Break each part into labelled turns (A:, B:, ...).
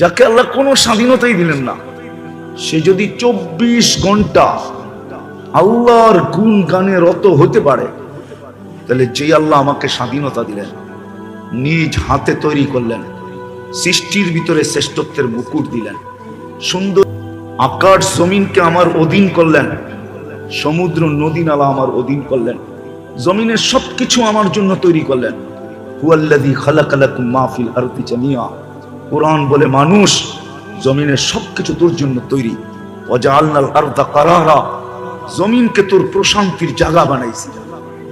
A: যাকে আল্লাহ কোনো স্বাধীনতাই দিলেন না, সে যদি চব্বিশ ঘণ্টা আল্লাহর গুণ গানে রত হতে পারে, তাহলে যে আল্লাহ আমাকে স্বাধীনতা দিলেন, নিজ হাতে তৈরি করলেন, সৃষ্টির ভিতরে শ্রেষ্ঠত্বের মুকুট দিলেন, সুন্দর আকাশ জমিনকে আমার অধীন করলেন, সমুদ্র নদী নালা আমার অধীন করলেন, জমিনের সবকিছু আমার জন্য তৈরি করলেন। হুয়াল্লাযী খালাকালাকুম মা ফিল আরদি জামিয়া কোরআন বলে মানুষ জমিনের সবকিছু তোর জন্য তৈরি। জমিনকে তোর প্রশান্তির জায়গা বানাইছি।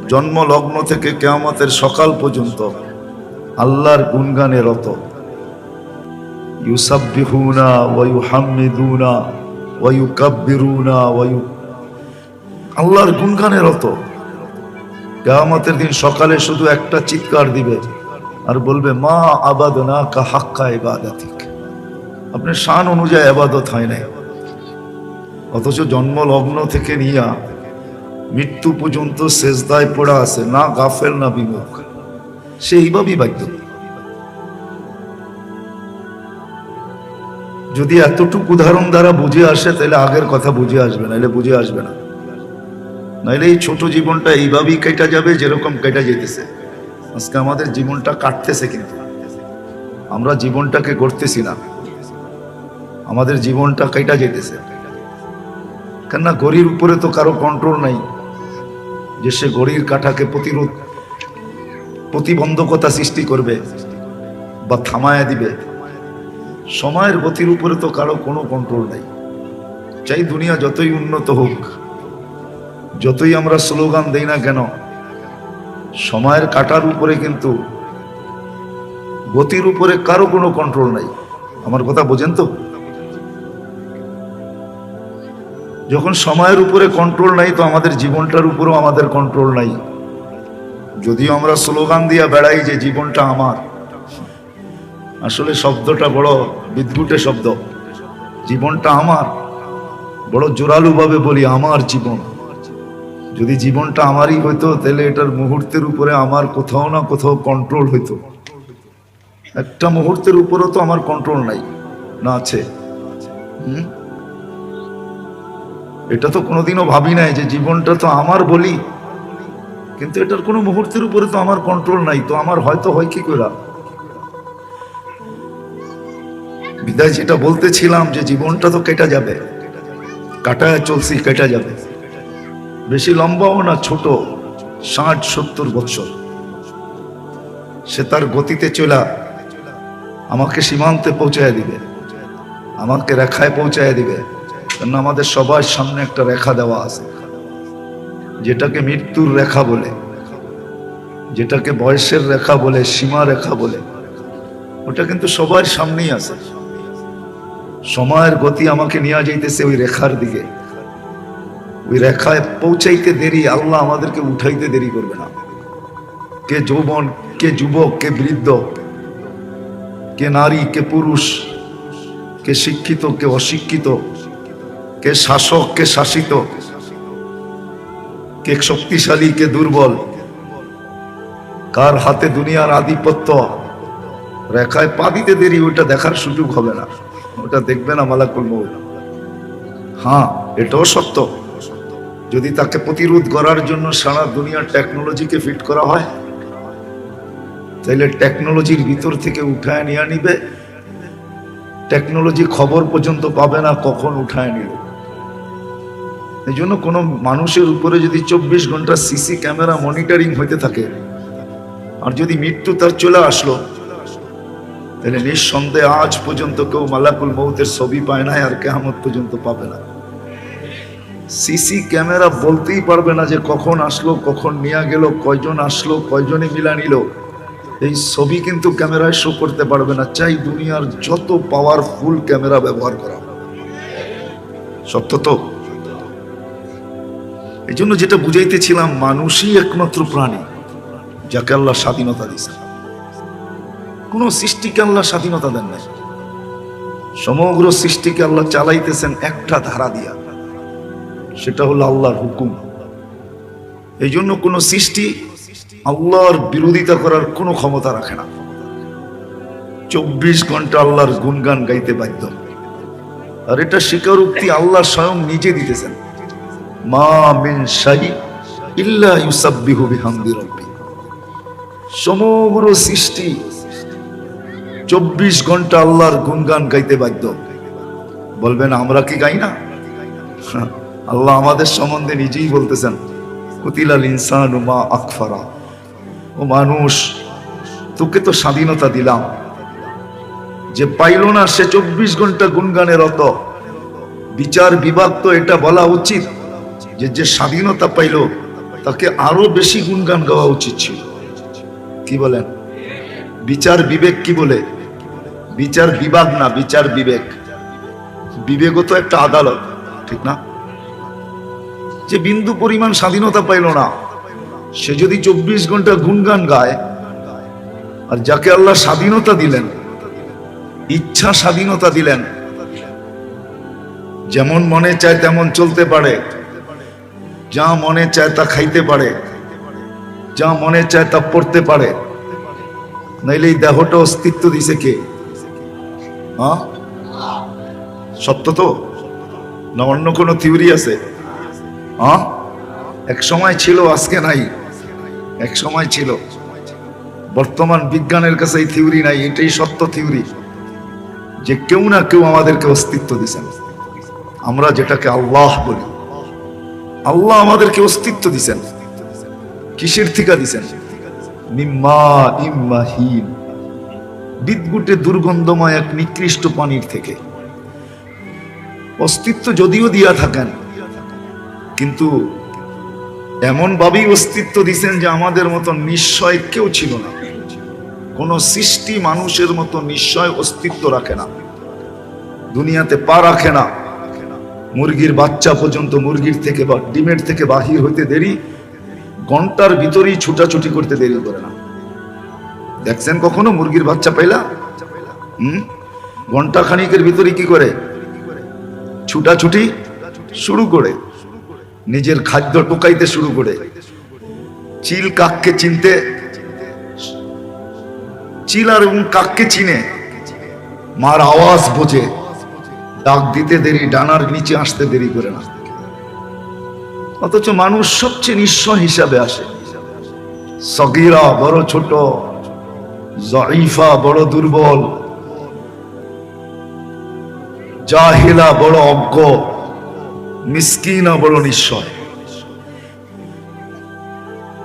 A: জন্ম লগ্ন থেকে কেয়ামতের সকাল পর্যন্ত আল্লাহর গুণগানে রত। আল্লাহর গুণগানে রত। কেয়ামতের দিন সকালে শুধু একটা চিৎকার দিবে। আর বলবে, মা আবাদনা কা হাক্কা ইবাদাতিক। আপনার শান অনুযায়ী আবাদত হয় নাই। অথচ জন্ম লগ্ন থেকে নিয়া মৃত্যু পর্যন্ত শেষদায় পড়া আছে, না গাফেল, না বিমুখ। সে এইভাবেই বাধ্য। যদি এতটুকু উদাহরণ দ্বারা বুঝে আসে, তাহলে আগের কথা বুঝে আসবে, নাহলে বুঝে আসবে না। নাহলে এই ছোট জীবনটা এইভাবেই কেটে যাবে যেরকম কেটে যেতেছে। আজকে আমাদের জীবনটা কাটতেছে কিন্তু। আমরা জীবনটাকে গড়তেছি না। আমাদের জীবনটা কেটা যেতেছে। কেননা গড়ির উপরে তো কারও কন্ট্রোল নাই। যে সে গড়ির কাঠাকে প্রতিরোধ, প্রতিবন্ধকতা সৃষ্টি করবে বা থামায়া দিবে, সময়ের গতির উপরে তো কারও কোনো কন্ট্রোল নাই। চাই দুনিয়া যতই উন্নত হোক, যতই আমরা স্লোগান দেই না কেন সময়ের কাটার উপরে কিন্তু গতির উপরে কারও কোনো কন্ট্রোল নাই। আমার কথা বোঝেন তো? যখন সময়ের উপরে কন্ট্রোল নাই, তো আমাদের জীবনটার উপরেও আমাদের কন্ট্রোল নাই। যদিও আমরা স্লোগান দিয়া বেড়াই যে জীবনটা আমার। আসলে শব্দটা বড় বিদ্যুটে শব্দ। জীবনটা আমার। বড় জোরালুভাবে বলি, আমার জীবন। যদি জীবনটা আমারই হইতো, তাহলে এটার মুহূর্তের উপরে আমার কোথাও না কোথাও কন্ট্রোল হইতো। একটা মুহূর্তের উপরও তো আমার কন্ট্রোল নাই, না আছে? এটা তো কোনোদিনও ভাবি নাই যে জীবনটা তো আমার বলি। কিন্তু এটার কোনো মুহূর্তের উপরে তো আমার কন্ট্রোল নাই, তো আমার হয়তো হয় কি করে? বিদায় যেটা বলতেছিলাম যে জীবনটা তো কেটে যাবে, কাটায় চলছি, কেটে যাবে। বেশি লম্বাও না, ছোট, ষাট, সত্তর বছর সে তার গতিতে চলা আমাকে সীমান্তে পৌঁছায় দিবে, আমাকে রেখায় পৌঁছায় দিবে। কেন আমাদের সবার সামনে একটা রেখা দেওয়া আছে, যেটাকে মৃত্যুর রেখা বলে, যেটাকে বয়সের রেখা বলে, সীমা রেখা বলে। ওটা কিন্তু সবার সামনেই আছে। সময়ের গতি আমাকে নিয়ে যাইতেছে ওই রেখার দিকে। ওই রেখায় পৌঁছাইতে দেরি, আল্লাহ আমাদেরকে উঠাইতে দেরি করবে না। কে যৌবন, কে যুবক, কে বৃদ্ধ, কে নারী, কে পুরুষ, কে শিক্ষিত, কে অশিক্ষিত, কে শাসক, কে শাসিত, কে শক্তিশালী, কে দুর্বল, কার হাতে দুনিয়ার আধিপত্য, রেখায় পা দিতে দেরি ওটা দেখার সুযোগ হবে না। ওটা দেখবে না মালাকুল মৌল হ্যাঁ এটাও সত্য। যদি তাকে প্রতিরোধ করার জন্য সারা দুনিয়ার টেকনোলজিকে ফিট করা হয় তাহলে টেকনোলজির ভিতর থেকে উঠায় নিয়ে নিবে। টেকনোলজি খবর পর্যন্ত পাবে না, কখন উঠায় নিল এই জন্য কোনো মানুষের উপরে যদি চব্বিশ ঘণ্টা সিসি ক্যামেরা মনিটরিং হইতে থাকে, আর যদি মৃত্যু তার চলে আসলো তাহলে নিঃসন্দেহে আজ পর্যন্ত কেউ মালাকুল মৌতের ছবি পায় না আর কেহামত পর্যন্ত পাবে না। সিসি ক্যামেরা বলতেই পারবে না যে কখন আসলো, কখন নিয়ে গেল, কয়জন আসলো কয়জনে মিলা নিল। এই ছবি কিন্তু ক্যামেরায় শো করতে পারবে না। চাই দুনিয়ার যত পাওয়ারফুল ক্যামেরা ব্যবহার করা। সত্য তো? এই জন্য যেটা বুঝাইতেছিলাম, মানুষই একমাত্র প্রাণী, যাকে আল্লাহ স্বাধীনতা দিয়েছে। কোন সৃষ্টিকে আল্লাহ স্বাধীনতা দেন নাই। সমগ্র সৃষ্টিকে আল্লাহ চালাইতেছেন একটা ধারা দিয়া। সেটা হলো আল্লাহর হুকুম। এই জন্য কোন সৃষ্টি আল্লাহর বিরোধিতা করার কোনো ক্ষমতা রাখে না। চব্বিশ ঘণ্টা আল্লাহর গুনগান গাইতে বাধ্য। আর এটা স্বীকারোক্তি আল্লাহ স্বয়ং নিজে দিতেছেন। মা মিন শাহি ইল্লা ইউসাব্বিহু বিহামদি রাব্বি। সমগ্র সৃষ্টি চব্বিশ ঘণ্টা আল্লাহর গুনগান গাইতে বাধ্য। বলবেন, আমরা কি গাই না? আল্লাহ আমাদের সম্বন্ধে নিজেই বলতেছেন, কুতিলাল ইনসান মা আকফারা। ও মানুষ, তোকে তো স্বাধীনতা দিলাম। যে পাইল না, সে চব্বিশ ঘণ্টা গুনগানের রত। বিচার বিভাগ তো এটা বলা উচিত যে যে স্বাধীনতা পাইল, তাকে আরও বেশি গুনগান গাওয়া উচিত ছিল। কি বলেন? বিচার বিবেক কি বলে? বিচার বিভাগ না, বিচার বিবেক। বিবেকও তো একটা আদালত, ঠিক না? যে বিন্দু পরিমাণ স্বাধীনতা পাইল না, সে যদি চব্বিশ ঘণ্টা গুনগান গায়, আর যাকে আল্লাহ স্বাধীনতা দিলেন, ইচ্ছা স্বাধীনতা দিলেন, যেমন মনে চায় তেমন চলতে পারে, যা মনে চায় তা খাইতে পারে, যা মনে চায় তা পড়তে পারে, নাইলে এই দেহটা অস্তিত্ব দিছে কে? সত্য তো? না, অন্য কোনো থিওরি আছে? এক সময় ছিল, আজকে নাই। এক সময় ছিল। বর্তমান বিজ্ঞানের কাছে এই থিওরি নাই, এটাই সত্য থিওরি যে কেউ না কেউ আমাদেরকে অস্তিত্ব দিছেন আমরা যেটাকে আল্লাহ বলি। আল্লাহ আমাদেরকে অস্তিত্ব দিছেন কিসের থিকা দিছেন ইম্মাহিন বিদ্যুটে দুর্গন্ধময় এক নিকৃষ্ট পানির থেকে। অস্তিত্ব যদিও দিয়া থাকেন কিন্তু এমন ভাবেই অস্তিত্ব দিছেন যে আমাদের মতো নিশ্চয় কেউ ছিল না। কোন সৃষ্টি মানুষের মতো নিশ্চয় অস্তিত্ব রাখে না। দুনিয়াতে পা রাখে না। মুরগির বাচ্চা পর্যন্ত মুরগির থেকে বা ডিমের থেকে বাহির হইতে দেরি, ঘণ্টার ভিতরেই ছুটাছুটি করতে দেরি করে না। দেখছেন কখনো মুরগির বাচ্চা পাইলা? হুম? ঘণ্টা খানিকের ভিতরে কি করে? ছুটাছুটি শুরু করে। নিজের খাদ্য টোকাইতে শুরু করে। চিল কাককে চিনতে, চিল আর এবং কাককে চিনে। মার আওয়াজ বোঝে, ডাক দিতে দেরি, ডানার নিচে আসতে দেরি করে না। অথচ মানুষ সবচেয়ে নিঃস্ব হিসাবে আসে। সগিরা বড় ছোট, জঈফা বড় দুর্বল, জাহিলা বড় অজ্ঞ। মিসকিনা বড় নিশ্চয়।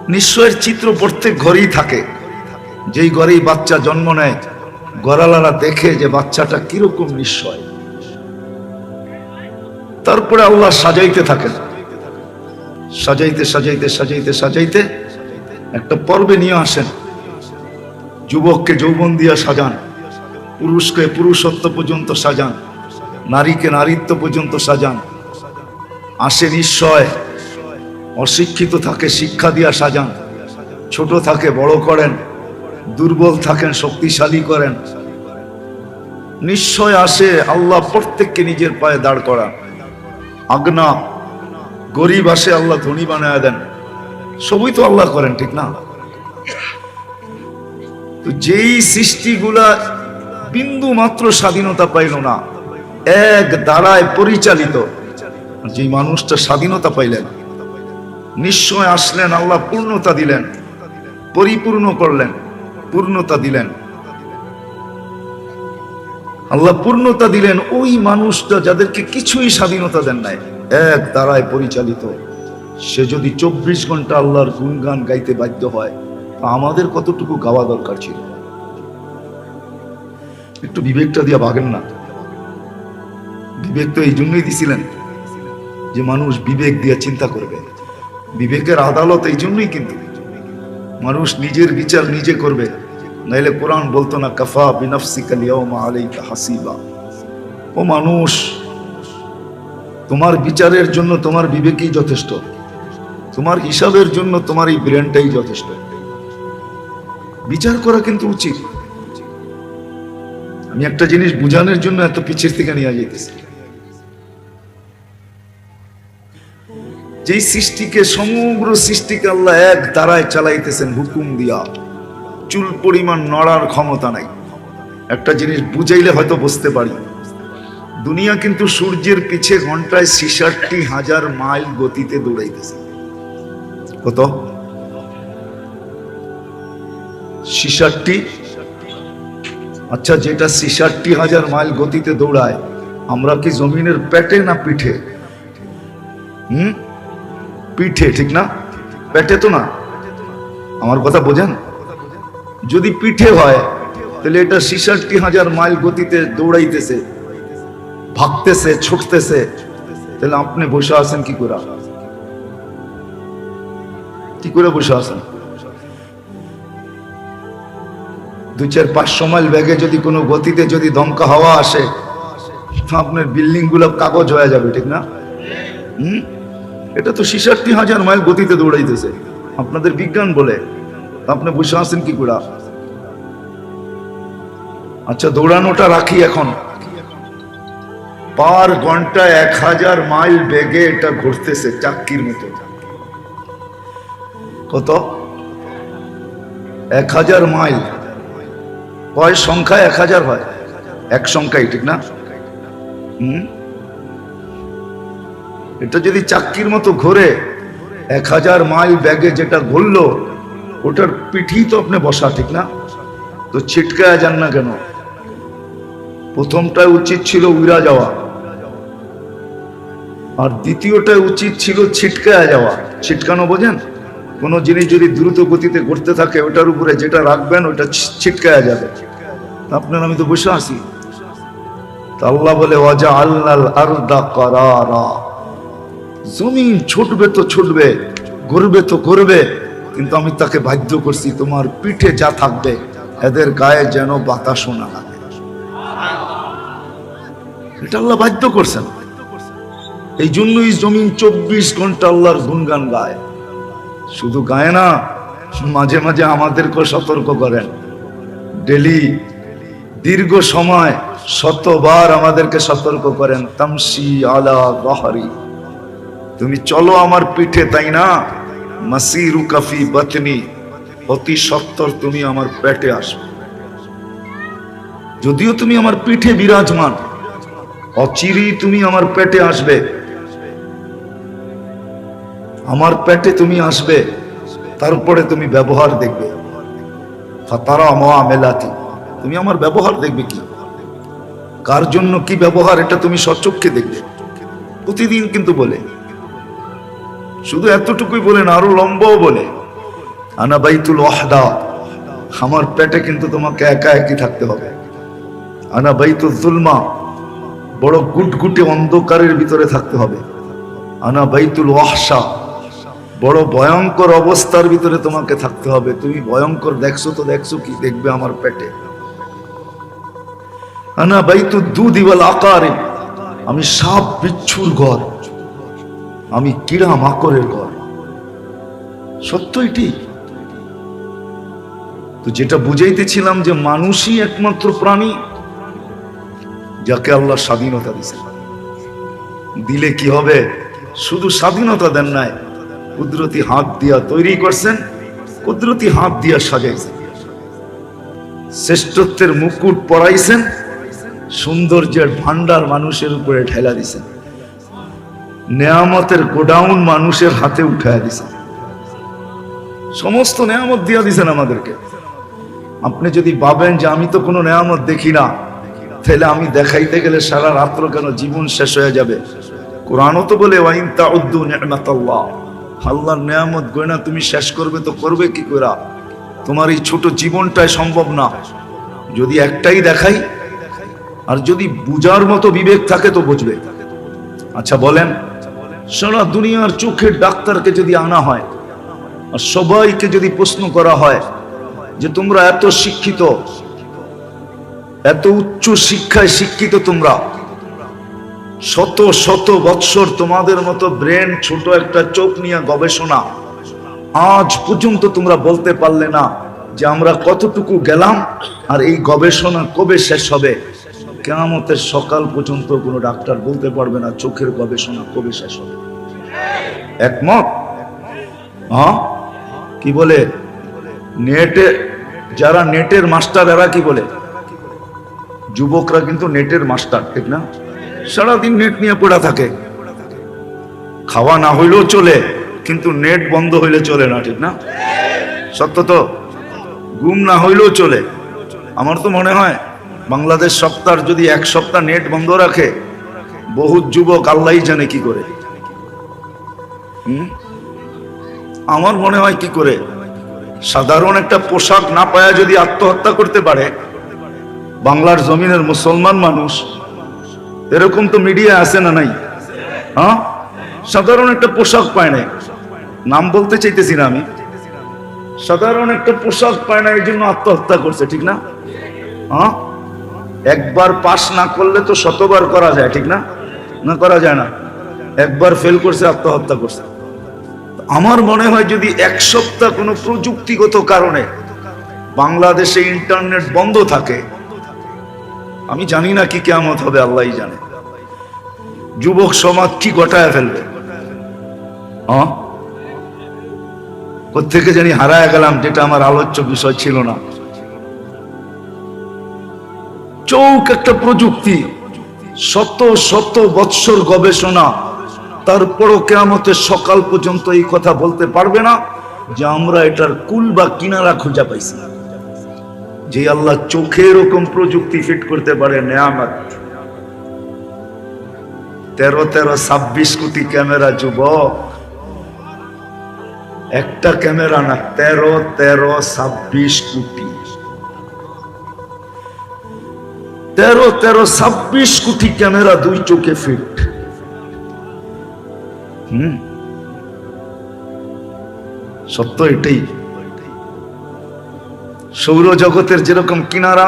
A: নিশ্চয়ের চিত্র প্রত্যেক ঘরেই থাকে। যেই ঘরেই বাচ্চা জন্ম নেয় গড়ালারা দেখে যে বাচ্চাটা কীরকম নিশ্চয়। তারপরে আল্লাহ সাজাইতে থাকেন। সাজাইতে সাজাইতে সাজাইতে সাজাইতে একটা পর্বে নিয়ে আসেন। যুবককে যৌবন দিয়া সাজান, পুরুষকে পুরুষত্ব পর্যন্ত সাজান, নারীকে নারীত্ব পর্যন্ত সাজান আসে নিশ্চয়। অশিক্ষিত থাকে, শিক্ষা দিয়া সাজান। ছোট থাকে, বড় করেন। দুর্বল থাকেন, শক্তিশালী করেন। নিশ্চয় আসে আল্লাহ প্রত্যেককে নিজের পায়ে দাঁড় করা আগনা, গরিব আসে আল্লাহ ধনী বানায় দেন। সবই তো আল্লাহ করেন, ঠিক না? তো যেই সৃষ্টিগুলা বিন্দু মাত্র স্বাধীনতা পাইল না, এক দ্বারায় পরিচালিত। যে মানুষটা স্বাধীনতা পাইলেন, নিশ্চয় আসলেন, আল্লাহ পূর্ণতা দিলেন, পরিপূর্ণ করলেন, পূর্ণতা দিলেন। আল্লাহ পূর্ণতা দিলেন ওই মানুষটা যাদেরকে কিছুই স্বাধীনতা দেন নাই, এক দ্বারায় পরিচালিত। সে যদি চব্বিশ ঘণ্টা আল্লাহর গুণগান গাইতে বাধ্য হয়, তা আমাদের কতটুকু গাওয়া দরকার ছিল? একটু বিবেকটা দিয়া ভাগেন না। বিবেক তো এই জন্যই দিছিলেন। যে মানুষ বিবেক দিয়ে চিন্তা করবে। বিবেকের আদালত এই জন্যই কিন্তু মানুষ নিজের বিচার নিজে করবে। নাইলে কোরআন বলতো না, কাফা বিনফসিকা লিয়াউমা আলাইকা ও মানুষ, তোমার বিচারের জন্য তোমার বিবেকই যথেষ্ট। তোমার হিসাবের জন্য তোমার এই ব্রেনটাই যথেষ্ট। বিচার করা কিন্তু উচিত। আমি একটা জিনিস বুঝানোর জন্য এত পিছের থেকে নিয়ে যেতেছি যেই সৃষ্টিকে, সমগ্র সৃষ্টিকে আল্লাহ এক দ্বারায় চালাইতেছেন হুকুম দিয়া। চুল পরিমাণ নড়ার ক্ষমতা নাই। একটা জিনিস বুঝাইলে হয়তো বুঝতে পারি। দুনিয়া কিন্তু সূর্যের পিছে ঘন্টায় ছিষট্টি হাজার মাইল গতিতে দৌড়াইতেছে। কত? ছিষট্টি? আচ্ছা যেটা ছিষট্টি হাজার মাইল গতিতে দৌড়ায়, আমরা কি জমিনের পেটে না পিঠে? হুম? পিঠে, ঠিক না? পেটে তো না? আমার কথা বোঝেন? যদি পিঠে হয়, তাহলে এটা ছিষট্টি হাজার মাইল গতিতে দৌড়াইতেছে, ভাগতেছে, ছুটতেছে। তাহলে আপনি বসে আছেন কি করে? কি করে বসে আছেন? দু চার পাঁচশো মাইল ব্যাগে যদি কোনো গতিতে যদি দমকা হাওয়া আসে, আপনার বিল্ডিংগুলো কাগজ হয়ে যাবে, ঠিক না? হুম? এটা তো ছিষট্টি হাজার মাইল গতিতে দৌড়াইতেছে। আপনাদের বিজ্ঞান বলে। আপনি বসে আছেন কি করে? আচ্ছা দৌড়ানোটা রাখি এখন। পার ঘণ্টা এক হাজার মাইল বেগে এটা ঘুরতেছে চাক্কির মতো। কত? এক হাজার মাইল। কয় সংখ্যা এক হাজার হয়? এক সংখ্যাই, ঠিক না? হুম? এটা যদি চাক্কির মতো ঘোরে, এক হাজার মাইল ব্যাগে যেটা ঘুরলো, ওটার পিঠি তো আপনি বসা, ঠিক না? তো ছিটকায় যান না কেন? প্রথমটায় উচিত ছিল উইরা যাওয়া। আর দ্বিতীয়টায় উচিত ছিল ছিটকায় যাওয়া। ছিটকানো বোঝেন? কোনো জিনিস যদি দ্রুত গতিতে ঘুরতে থাকে, ওটার উপরে যেটা রাখবেন, ওটা ছিটকায়া যাবে। আপনার, আমি তো বসে আছি। তা আল্লাহ বলে, ওয়াজা আল্লাহ আরদা করারা। জমিন ছুটবে তো ছুটবে, ঘুরবে তো ঘুরবে, কিন্তু আমি তাকে বাধ্য করছি, তোমার পিঠে যা থাকবে, এদের গায়ে যেন বাতাসও না লাগে। এটা আল্লাহ বাধ্য করছেন। এই জন্যই জমিন চব্বিশ ঘণ্টা আল্লাহর গুনগান গায়। শুধু গায়ে না, মাঝে মাঝে আমাদেরকেও সতর্ক করেন। ডেলি, দীর্ঘ সময় শতবার আমাদেরকে সতর্ক করেন তামসি আলা বাহারি। তুমি চলো আমার পিঠে, তাই না? মাসিরু কাফি বাতনি, অতি সত্তর তুমি আমার পেটে আসবে। যদিও তুমি আমার পিঠে বিরাজমান অচিরি তুমি আমার পেটে আসবে। আমার পেটে তুমি আসবে, তারপরে তুমি ব্যবহার দেখবে। মেলাতি তুমি আমার ব্যবহার দেখবে কি? কার জন্য কি ব্যবহার, এটা তুমি সচক্ষে দেখবে। প্রতিদিন কিন্তু বলে শুধু এতটুকুই বলেন, আরও লম্বাও বলে। আনা বাইতুল ওয়াহদা, আমার পেটে কিন্তু তোমাকে একা একই থাকতে হবে। আনা বাইতুল জুলমা, বড় গুটগুটে অন্ধকারের ভিতরে থাকতে হবে। আনা বাইতুল ওয়াহসা বড় ভয়ঙ্কর অবস্থার ভিতরে তোমাকে থাকতে হবে। তুমি ভয়ঙ্কর দেখছ তো দেখছ কি দেখবে আমার পেটে। আনা বাইতু দুধ ইওয়াল আকারে আমি সাপ বিচ্ছুর ঘর। আমি কিড়া মাকড়ের ঘর। সত্য এটি তো যেটা বুঝাইতেছিলাম যে মানুষই একমাত্র প্রাণী, যাকে আল্লাহ স্বাধীনতা দিছে। দিলে কি হবে? শুধু স্বাধীনতা দেন নাই, কুদরতি হাত দিয়া তৈরি করছেন, কুদরতি হাত দিয়া সাজাইছেন। শ্রেষ্ঠত্বের মুকুট পরাইছেন, সৌন্দর্যের ভান্ডার মানুষের উপরে ঠেলা দিছেন। নেয়ামতের গোডাউন মানুষের হাতে উঠায় দিছেন সমস্ত নেয়ামত দিয়া দিছেন আমাদেরকে। আপনি যদি ভাবেন যে আমি তো কোনো নেয়ামত দেখি না, তাহলে আমি দেখাইতে গেলে সারা রাত্র কেন জীবন শেষ হয়ে যাবে? কোরআনও তো বলে আল্লাহর নেয়ামত গয়না তুমি শেষ করবে তো করবে কি করে তোমার এই ছোট জীবনটাই সম্ভব না। যদি একটাই দেখাই, আর যদি বুজার মতো বিবেক থাকে তো বুঝবে। আচ্ছা বলেন। সারা দুনিয়ার চোখের ডাক্তারকে যদি আনা হয় আর সবাইকে যদি প্রশ্ন করা হয় যে তোমরা এত শিক্ষিত, এত উচ্চ শিক্ষায় শিক্ষিত তোমরা, শত শত বৎসর তোমাদের মতো ব্রেন ছোট একটা চোখ নিয়ে গবেষণা আজ পর্যন্ত তোমরা বলতে পারলে না যে আমরা কতটুকু গেলাম আর এই গবেষণা কবে শেষ হবে। কেয়ামতের সকাল পর্যন্ত কোনো ডাক্তার বলতে পারবে না চোখের গবেষণা কবে শেষ হবে। একমত? হ্যাঁ কি বলে? নেটে, যারা নেটের মাস্টার, এরা কি বলে? যুবকরা কিন্তু নেটের মাস্টার, ঠিক না? সারাদিন নেট নিয়ে পড়া থাকে। খাওয়া না হইলেও চলে, কিন্তু নেট বন্ধ হইলে চলে না, ঠিক না? সত্য তো? ঘুম না হইলেও চলে। আমার তো মনে হয়, বাংলাদেশ সপ্তাহ যদি এক সপ্তাহ নেট বন্ধ রাখে, বহুত যুবক আল্লাহ জানে কি করে? আমার মনে হয় কি করে? সাধারণ একটা পোশাক না পায়া যদি আত্মহত্যা করতে পারে, বাংলার জমিনের মুসলমান মানুষ, এরকম তো মিডিয়া আছে না নাই? হ্যাঁ? সাধারণ একটা পোশাক পায় নাই। নাম বলতে চাইতেছি না আমি। সাধারণ একটা পোশাক পায় না, এই জন্য আত্মহত্যা করছে, ঠিক না? হ্যাঁ? একবার পাশ না করলে তো শতবার করা যায়, ঠিক না? না করা যায় না। একবার ফেল করছে, আত্মহত্যা করছে। আমার মনে হয় যদি এক সপ্তাহ কোনো প্রযুক্তিগত কারণে বাংলাদেশে ইন্টারনেট বন্ধ থাকে, আমি জানি না কি কেমত হবে, আল্লাহই জানে। যুবক সমাজ কি গটায় ফেলবে? কোথেকে জানি হারায় গেলাম, যেটা আমার আলোচ্য বিষয় ছিল না। চৌক একটা প্রযুক্তি, শত শত বৎসর গবেষণা তারপরও কেয়ামতের সকাল পর্যন্ত এই কথা বলতে পারবে না যে আমরা এটার কুল বা কিনারা খোঁজা পাইছি। যে আল্লাহ চোখে এরকম প্রযুক্তি ফিট করতে পারে, নেয়ামত। তেরো তেরো ছাব্বিশ কোটি ক্যামেরা যুবক। একটা ক্যামেরা না, তেরো তেরো ছাব্বিশ কোটি। তেরো তেরো ছাব্বিশ কোটি ক্যামেরা দুই চোখে ফিট হুম। সত্য এটাই। সৌরজগতের যেরকম কিনারা,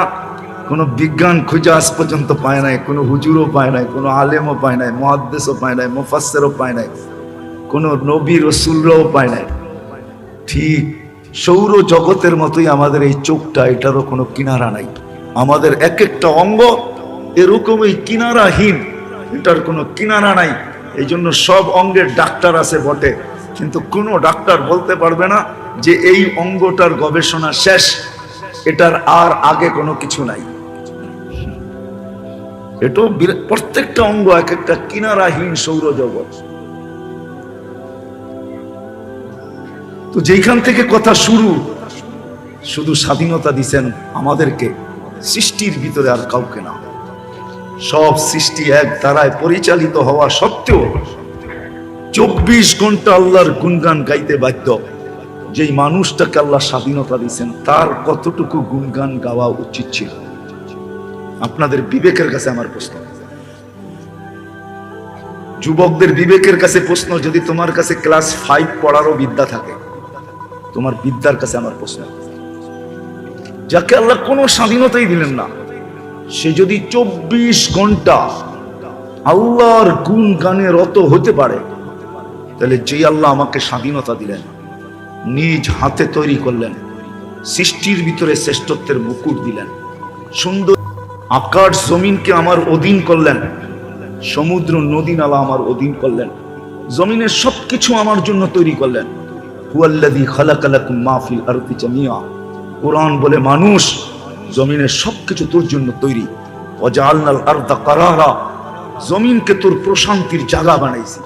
A: কোনো বিজ্ঞান খুঁজে আজ পর্যন্ত পায় নাই, কোনো হুজুরও পায় নাই, কোনো আলেমও পায় নাই, মহাদ্দেশও পায় নাই মুফাসেরও পায় নাই, কোনো নবী রসুলরাও পায় নাই। ঠিক সৌর জগতের মতোই আমাদের এই চোখটা, এটারও কোনো কিনারা নাই। আমাদের এক একটা অঙ্গ এরকমই কিনারাহীন, এটার কোনো কিনারা নাই। এই জন্য সব অঙ্গের ডাক্তার আছে বটে। কিন্তু কোনো ডাক্তার বলতে পারবে না যে এই অঙ্গটার গবেষণা শেষ। এটার আর আগে কোনো কিছু নাই। এটাও প্রত্যেকটা অঙ্গ এক একটা কিনারাহীন সৌরজগৎ। তো যেখান থেকে কথা শুরু, শুধু স্বাধীনতা দিছেন আমাদেরকে, সৃষ্টির ভিতরে আর কাউকে না। সব সৃষ্টি এক ধারায় পরিচালিত হওয়া সত্ত্বেও চব্বিশ ঘণ্টা আল্লাহর গুনগান গাইতে বাধ্য। যেই মানুষটাকে আল্লাহ স্বাধীনতা দিয়েছেন, তার কতটুকু গুনগান গাওয়া উচিত ছিল? আপনাদের বিবেকের কাছে আমার প্রশ্ন। যুবকদের বিবেকের কাছে প্রশ্ন, যদি তোমার কাছে ক্লাস ফাইভ পড়ারও বিদ্যা থাকে, তোমার বিদ্যার কাছে আমার প্রশ্ন। যাকে আল্লাহ কোনো স্বাধীনতাই দিলেন না। সে যদি চব্বিশ ঘণ্টা আল্লাহর গুণ গানে রত হতে পারে, তাহলে যে আল্লাহ আমাকে স্বাধীনতা দিলেন, নিজ হাতে তৈরি করলেন, সৃষ্টির ভিতরে শ্রেষ্ঠত্বের মুকুট দিলেন, সুন্দর আকাশ জমিনকে আমার অধীন করলেন, সমুদ্র নদী নালা আমার অধীন করলেন, জমিনের সবকিছু আমার জন্য তৈরি করলেন। হুয়াল্লাযী খালাকালাকুম মা ফিল আরদি জামিয়া। কোরআন বলে, মানুষ জমিনের সবকিছু তোর জন্য তৈরি। অজাল আর্দা কারারা জমিনকে তোর প্রশান্তির জায়গা বানাইছি।